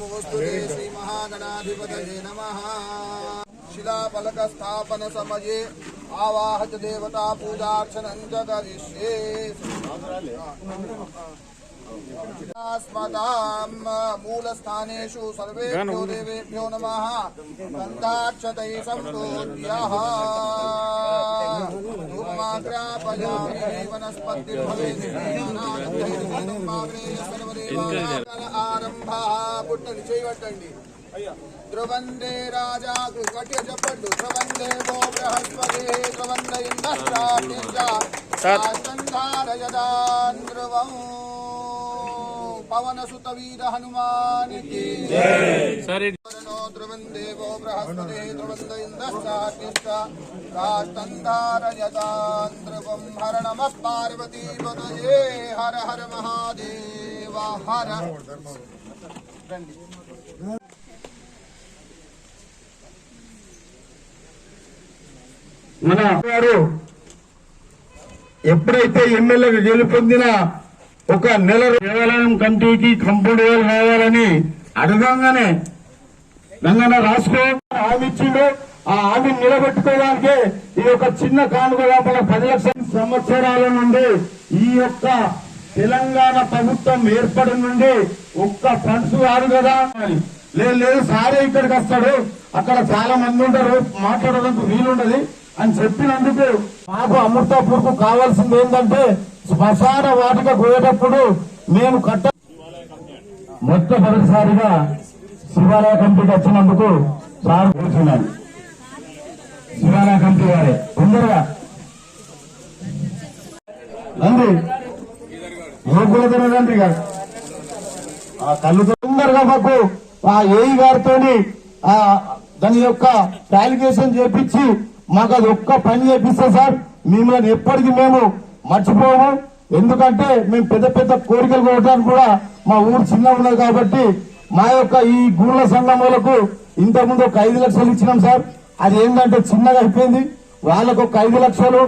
नमोस्तुते श्री शिलाफलकस्थापन समये आवाहच देवता पूजार्चनं च करिष्ये మూలస్థానేషు సర్వేభ్యో దేవేభ్యో నమ గంధాక్షతై సంపూర్ణ్యః ధూమాగ్రాపయామి వనస్పతి ఆరంభ పుట్టని చేయబట్టండి ధ్రువందే రాజా గట్టిగా చెప్పండు ధ్రువందే గో బృహస్పతి ధ్రువంద ఇంద్రాజ ధ్రువం పవన సుత వీర హనుమానికి. ధ్రువం దేవో బృహస్పతి ధ్రువంద హర హర మహాదేవ హర. మన గారు ఎప్పుడైతే ఎమ్మెల్యేగా గెలుపొందిన ఒక నెల దేవాలయం కమిటీకి కంపౌండ్ వేలు రావాలని అడగంగానే రంగన్న రాసుకో హామీ ఇచ్చిండు. ఆ హామీ నిలబెట్టుకోవడానికి ఈ యొక్క చిన్న కానుక లోపల పది లక్షల సంవత్సరాల నుండి ఈ యొక్క తెలంగాణ ప్రభుత్వం ఏర్పడి నుండి ఒక్క ఫండ్స్ కాదు కదా. అని. లేదు లేదు సారే ఇక్కడికి వస్తాడు. అక్కడ చాలా మంది ఉంటారు. మాట్లాడడానికి వీలుండదు అని చెప్పినందుకు మాకు అమృతాపూర్కు కావాల్సింది ఏంటంటే శ్మశాన వాటిక పోయేటప్పుడు మేము కట్ట మొట్టమొదటిసారిగా శివాలయ కమిటీకి వచ్చినందుకు సార్ కూర్చున్నాను శివాలయ కమిటీ వారే. తొందరగా. రండి. యువకుల తినదండి గారు ఆ కళ్ళు తొందరగా మాకు ఆ ఏఈ గారితో ఆ దాని యొక్క క్యాలిక్యులేషన్ చేపించి మాకు అది ఒక్క పని చేపిస్తే సార్ మిమ్మల్ని ఎప్పటికీ మేము మర్చిపోము ఎందుకంటే మేము పెద్ద పెద్ద కోరికలు కోవడానికి కూడా మా ఊరు చిన్న ఉన్నది కాబట్టి మా యొక్క ఈ గూళ్ళ సంఘములకు ఇంతకుముందు ఒక ఐదు లక్షలు ఇచ్చినాం సార్. అది ఏంటంటే చిన్నగా అయిపోయింది. వాళ్ళకు ఒక ఐదు లక్షలు.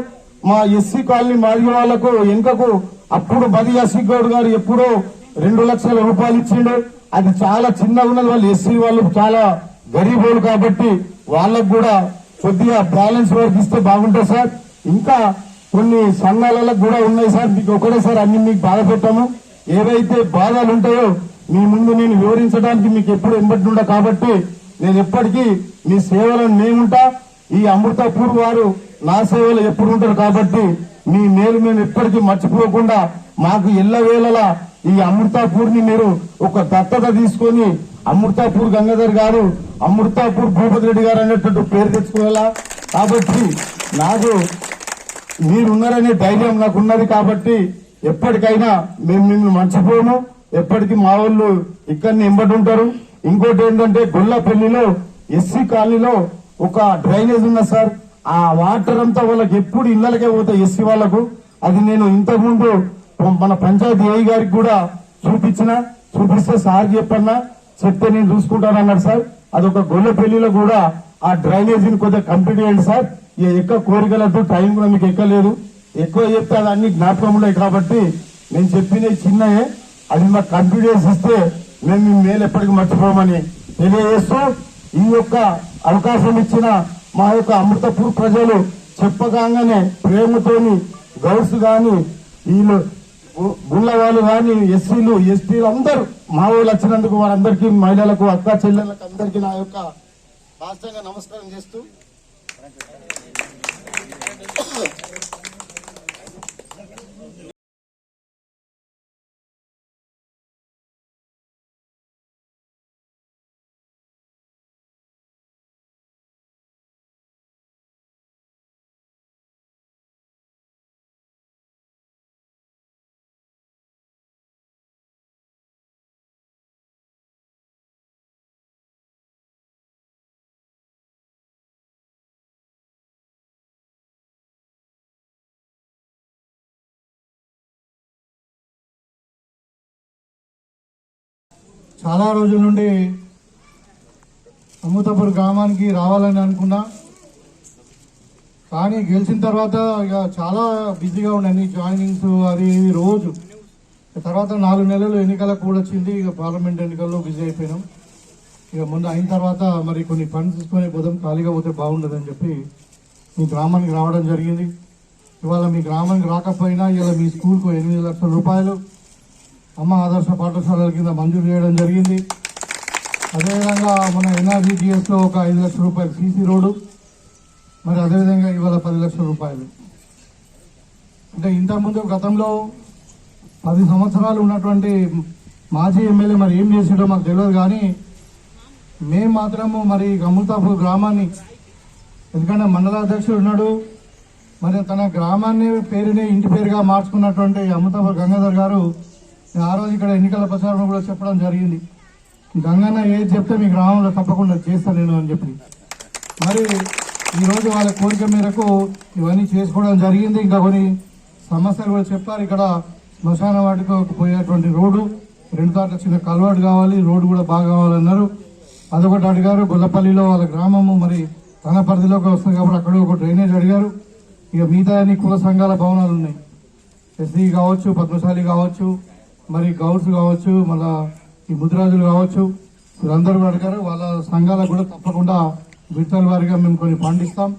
మా ఎస్సీ కాలనీ మాదిగ వాళ్ళకు వెనుకకు అప్పుడు మది ఎస్సీ గౌడ్ గారు ఎప్పుడో రెండు లక్షల రూపాయలు ఇచ్చిండు. అది చాలా చిన్నగా ఉన్నది. వాళ్ళు ఎస్సీ వాళ్ళు చాలా గరీబోలు కాబట్టి వాళ్ళకు కూడా కొద్దిగా బ్యాలెన్స్ వర్క్ ఇస్తే బాగుంటుంది సార్. ఇంకా కొన్ని సంఘాలలో కూడా ఉన్నాయి సార్. మీకు ఒకటేసారి అన్ని మీకు బాధ పెట్టాము. ఏవైతే బాధలు ఉంటాయో మీ ముందు నేను వివరించడానికి మీకు ఎప్పుడు ఎంబడి కాబట్టి నేను ఎప్పటికీ మీ సేవలను నేనుంటా ఈ అమృతపూర్ వారు నా సేవలు ఎప్పుడు ఉంటారు కాబట్టి మీ మేలు మేము ఎప్పటికీ మర్చిపోకుండా మాకు ఎల్లవేళలా ఈ అమృతాపూర్ని మీరు ఒక దత్తత తీసుకొని అమృతాపూర్ గంగాధర్ గారు అమృతాపూర్ భూపతి రెడ్డి గారు అనేటువంటి పేరు తెచ్చుకోవాలా కాబట్టి నాకు మీరున్నారనే ధైర్యం నాకు ఉన్నది కాబట్టి ఎప్పటికైనా మేము మిమ్మల్ని మర్చిపోము. ఎప్పటికీ మా వాళ్ళు ఇక్కడనే ఎంబడి ఉంటారు. ఇంకోటి ఏంటంటే గొల్లపల్లిలో ఎస్సీ కాలనీలో ఒక డ్రైనేజ్ ఉన్న సార్. ఆ వాటర్ అంతా వాళ్ళకి ఎప్పుడు ఇళ్ళకే పోతాయి ఎస్సీ వాళ్ళకు. అది నేను ఇంతకుముందు మన పంచాయతీ ఏఈ గారికి కూడా చూపించిన. చూపిస్తే సార్ చెప్పన్నా చెప్తే నేను చూసుకుంటాను అన్నాడు సార్. అదొక గొల్లపల్లిలో కూడా ఆ డ్రైనేజీని కొద్దిగా కంప్లీట్ చేయండి సార్. ఇక ఎక్కువ కోరికలతో టైం కూడా మీకు ఎక్కలేదు. ఎక్కువ చెప్తే అది అన్ని జ్ఞాపకం ఉన్నాయి కాబట్టి నేను చెప్పిన చిన్నయే. అది మాకు కంప్లీట్ చేసి ఇస్తే మేము మీ మేలు ఎప్పటికీ మర్చిపోమని తెలియజేస్తూ ఈ యొక్క అవకాశం ఇచ్చిన మా యొక్క అమృతపూర్ ప్రజలు చెప్పగానే ప్రేమతోని గౌడ్స్ కానీ వీళ్ళు గు- గుళ్ళ వాళ్ళు కానీ ఎస్సీలు ఎస్టీలు అందరూ మా వాళ్ళు వచ్చినందుకు వారందరికీ మహిళలకు అక్క చెల్లెళ్ళకు అందరికీ నా యొక్క రాష్ట్రంగా నమస్కారం చేస్తూ Oh. చాలా రోజుల నుండి అమృతపూర్ గ్రామానికి రావాలని అనుకున్నా. కానీ గెలిచిన తర్వాత ఇక చాలా బిజీగా ఉండండి జాయినింగ్స్ అది ఇది రోజు. తర్వాత నాలుగు నెలలు ఎన్నికలకు కూడా వచ్చింది. ఇక పార్లమెంట్ ఎన్నికల్లో బిజీ అయిపోయినాం. ఇక ముందు అయిన తర్వాత మరి కొన్ని ఫండ్స్ తీసుకొని పోదాం ఖాళీగా పోతే బాగుండదని చెప్పి మీ గ్రామానికి రావడం జరిగింది. ఇవాళ మీ గ్రామానికి రాకపోయినా ఇలా మీ స్కూల్కు ఎనిమిది లక్షల రూపాయలు అమ్మ ఆదర్శ పాఠశాలల కింద మంజూరు చేయడం జరిగింది. అదేవిధంగా మన ఎన్ఆర్జీటీఎస్లో ఒక ఐదు లక్షల రూపాయలు సీసీ రోడ్డు మరి అదేవిధంగా ఇవాళ పది లక్షల రూపాయలు. అంటే ఇంతకుముందు గతంలో పది సంవత్సరాలు ఉన్నటువంటి మాజీ ఎమ్మెల్యే మరి ఏం చేసాడో మాకు తెలియదు కానీ మేము మాత్రము మరి అమృతాపూర్ గ్రామాన్ని ఎందుకంటే మండల అధ్యక్షుడు ఉన్నాడు. మరి తన గ్రామాన్ని పేరుని ఇంటి పేరుగా మార్చుకున్నటువంటి అమృతాపూర్ గంగాధర్ గారు ఆ రోజు ఇక్కడ ఎన్నికల ప్రచారంలో కూడా చెప్పడం జరిగింది. గంగన్న ఏది చెప్తే మీ గ్రామంలో తప్పకుండా చేస్తాను నేను అని చెప్పి. మరి ఈరోజు వాళ్ళ కోరిక మేరకు ఇవన్నీ చేసుకోవడం జరిగింది. ఇంకా కొన్ని సమస్యలు కూడా చెప్పారు. ఇక్కడ శ్మశాన వాటికి పోయేటువంటి రోడ్డు రెండు దాంట్లో చిన్న కలవాటు కావాలి రోడ్డు కూడా బాగా కావాలన్నారు. అదొకటి అడిగారు. గొల్లపల్లిలో వాళ్ళ గ్రామము మరి తన పరిధిలోకి వస్తుంది కాబట్టి అక్కడ ఒక డ్రైనేజ్ అడిగారు. ఇక మిగతా అన్ని కుల సంఘాల భవనాలు ఉన్నాయి. ఎస్సీ కావచ్చు పద్మశాలి కావచ్చు మరి గౌడ్స్ కావచ్చు మళ్ళా ఈ ముద్రాజులు కావచ్చు వీళ్ళందరూ కూడా అడిగారు. వాళ్ళ సంఘాలకు కూడా తప్పకుండా విడతల వారిగా మేము కొన్ని పండిస్తాం.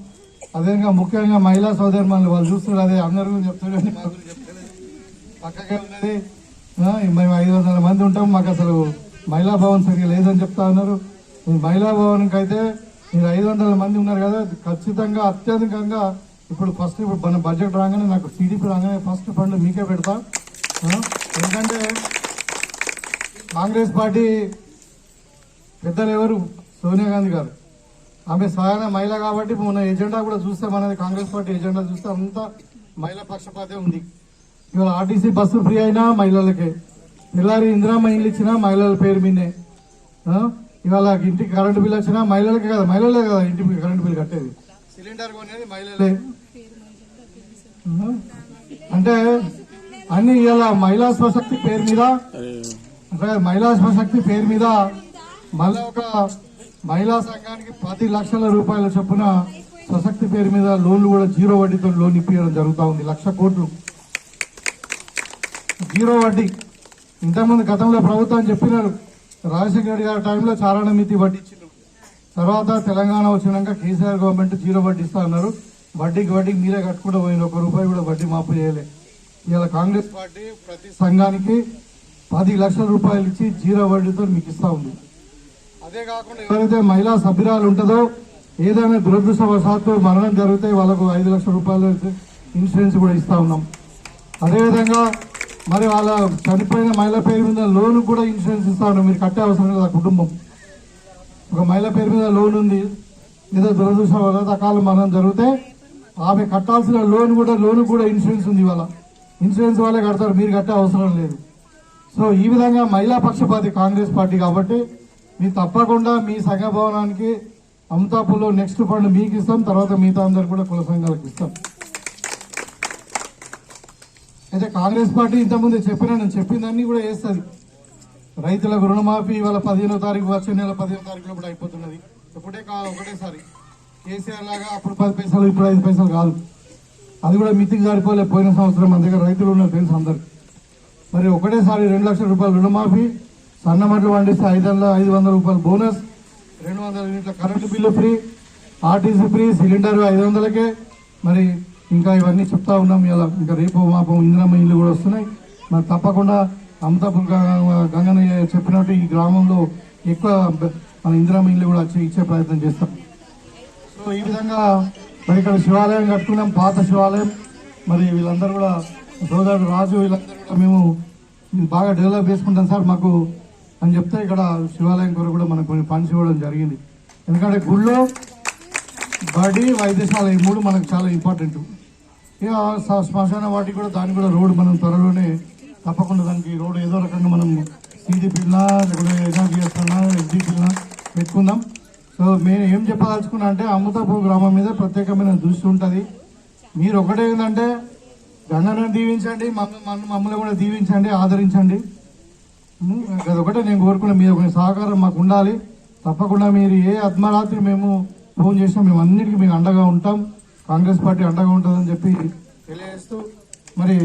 అదేవిధంగా ముఖ్యంగా మహిళా సోదరి మనల్ని వాళ్ళు చూస్తున్నారు అదే అందరూ చెప్తారు కానీ మా గురించి చెప్తలేదు. ఉన్నది మేము ఐదు వందల మంది ఉంటాం మాకు అసలు మహిళా భవన్ సరిగ్గా లేదని చెప్తా ఉన్నారు. ఈ మహిళా భవన్కి అయితే మీరు ఐదు వందల మంది ఉన్నారు కదా ఖచ్చితంగా అత్యధికంగా ఇప్పుడు ఫస్ట్ ఇప్పుడు మన బడ్జెట్ రాగానే నాకు టీడీపీ రాగానే ఫస్ట్ ఫండ్ మీకే పెడతా. ఎందుకంటే కాంగ్రెస్ పార్టీ పెద్దలు ఎవరు? సోనియా గాంధీ గారు. ఆమె స్వయాన మహిళ కాబట్టి మన ఎజెండా కూడా చూస్తే మనది కాంగ్రెస్ పార్టీ ఎజెండా చూస్తే అంతా మహిళా పక్షపాతే ఉంది. ఇవాళ ఆర్టీసీ బస్సు ఫ్రీ అయినా మహిళలకే. పిల్లారి ఇందిరామ్మ ఇల్లు ఇచ్చినా మహిళల పేరు మీదే? ఇవాళ ఇంటికి కరెంటు బిల్ వచ్చినా మహిళలకే కదా? మహిళలే కదా ఇంటికి కరెంటు బిల్ కట్టేది. సిలిండర్ కొనేది మహిళలే? అంటే అన్ని ఇవాళ మహిళా స్వశక్తి పేరు మీద మహిళా స్వశక్తి పేరు మీద మళ్ళీ ఒక మహిళా సంఘానికి పది లక్షల రూపాయల చొప్పున స్వశక్తి పేరు మీద లోన్లు కూడా జీరో వడ్డీతో లోన్ ఇప్పించడం జరుగుతూ ఉంది. లక్ష కోట్లు. జీరో వడ్డీ. ఇంతకుముందు గతంలో ప్రభుత్వం చెప్పినారు రాజశేఖర రెడ్డి గారి టైంలో చారణ మితి వడ్డీ తర్వాత తెలంగాణ వచ్చినాక కేసీఆర్ గవర్నమెంట్ జీరో వడ్డీ ఇస్తా అన్నారు. వడ్డీకి వడ్డీకి మీరే కట్టుకుంటూ పోయిన ఒక రూపాయి కూడా వడ్డీ మాపు చేయలే. ఇవాళ కాంగ్రెస్ పార్టీ ప్రతి సంఘానికి పది లక్షల రూపాయలు ఇచ్చి జీరో వడ్డీతో మీకు ఇస్తా ఉంది. అదే కాకుండా ఎవరైతే మహిళా సభ్యురాలు ఉంటుందో ఏదైనా దురదృష్టవశాత్తు మరణం జరిగితే వాళ్ళకు ఐదు లక్షల రూపాయలు ఇన్సూరెన్స్ కూడా ఇస్తా ఉన్నాం. అదేవిధంగా మరి వాళ్ళ చనిపోయిన మహిళ పేరు మీద లోన్ కూడా ఇన్సూరెన్స్ ఇస్తా ఉన్నాం. మీరు కట్టే అవసరం లేదు ఆ కుటుంబం. ఒక మహిళ పేరు మీద లోన్ ఉంది. ఏదో దురదృష్టవశాత్తు అకాల మరణం జరిగితే ఆమె కట్టాల్సిన లోన్ కూడా లోన్ కూడా ఇన్సూరెన్స్ ఉంది ఇవాళ. ఇన్సూరెన్స్ వాళ్ళే కడతారు మీరు కట్టే అవసరం లేదు. సో ఈ విధంగా మహిళా పక్షపాతి కాంగ్రెస్ పార్టీ కాబట్టి మీరు తప్పకుండా మీ సంఘ భవనానికి అమతాపూర్లో నెక్స్ట్ ఫండ్ మీకు ఇస్తాం తర్వాత మిగతా అందరు కూడా కుల సంఘాలకు ఇస్తాం. అయితే కాంగ్రెస్ పార్టీ ఇంతకుముందు చెప్పిన నేను చెప్పిందన్నీ కూడా వేస్తుంది. రైతులకు రుణమాఫీ ఇవాళ పదిహేనో తారీఖు వచ్చే నెల పదిహేనో తారీఖులో కూడా అయిపోతున్నది. ఒకటే కా ఒకటేసారి. కేసీఆర్ లాగా అప్పుడు పది పైసలు ఇప్పుడు ఐదు పైసలు కాదు. అది కూడా మితికి సరిపోలే పోయిన సంవత్సరం మన దగ్గర రైతులు ఉన్నారు తెలుసు అందరికి మరి ఒకటేసారి రెండు లక్షల రూపాయలు రుణమాఫీ సన్న పండిస్తే ఐదు వందల ఐదు వందల రూపాయలు బోనస్ రెండు వందల యూనిట్ల current bill free RTC free cylinder ఐదు వందలకే. మరి ఇంకా ఇవన్నీ చెప్తా ఉన్నాం. ఇలా ఇంకా రేపు మాపం ఇందిరమ్మ ఇల్లు కూడా వస్తున్నాయి. మరి తప్పకుండా అమతాపూర్ గ- చెప్పినట్టు ఈ గ్రామంలో ఎక్కువ మన ఇందిరమ్మ ఇల్లు కూడా ఇచ్చే ప్రయత్నం చేస్తాం. సో ఈ విధంగా మరి ఇక్కడ శివాలయం కట్టుకున్నాం పాత శివాలయం. మరి వీళ్ళందరూ కూడా సోదరుడు రాజు వీళ్ళందరూ మేము బాగా డెవలప్ చేసుకుంటాం సార్ మాకు అని చెప్తే ఇక్కడ శివాలయం కొరకు కూడా మనకు కొన్ని ఫండ్స్ ఇవ్వడం జరిగింది. ఎందుకంటే గుళ్ళో బడి వైద్యశాల ఈ మూడు మనకు చాలా ఇంపార్టెంట్. ఇక శ్మశాన వాటికి కూడా దానికి కూడా రోడ్డు మనం త్వరలోనే తప్పకుండా దానికి రోడ్డు ఏదో రకంగా మనం సీడీ లేకపోతే ఎన్ఆర్జీ చేస్తున్నా ఎస్డీ పెట్టుకుందాం. సో మేము ఏం చెప్పదలుచుకున్నా అంటే అమృతాపూర్ గ్రామం మీద ప్రత్యేకమైన దృష్టి ఉంటుంది. మీరు ఒకటే ఏంటంటే గంగను దీవించండి మమ్మల్ని మమ్మల్ని కూడా దీవించండి ఆదరించండి. అదొకటే నేను కోరుకున్నా మీ ఒక సహకారం మాకు ఉండాలి. తప్పకుండా మీరు ఏ అర్ధరాత్రి మేము ఫోన్ చేసినా మేము అన్నిటికీ మీకు అండగా ఉంటాం. కాంగ్రెస్ పార్టీ అండగా ఉంటుందని చెప్పి తెలియజేస్తూ మరి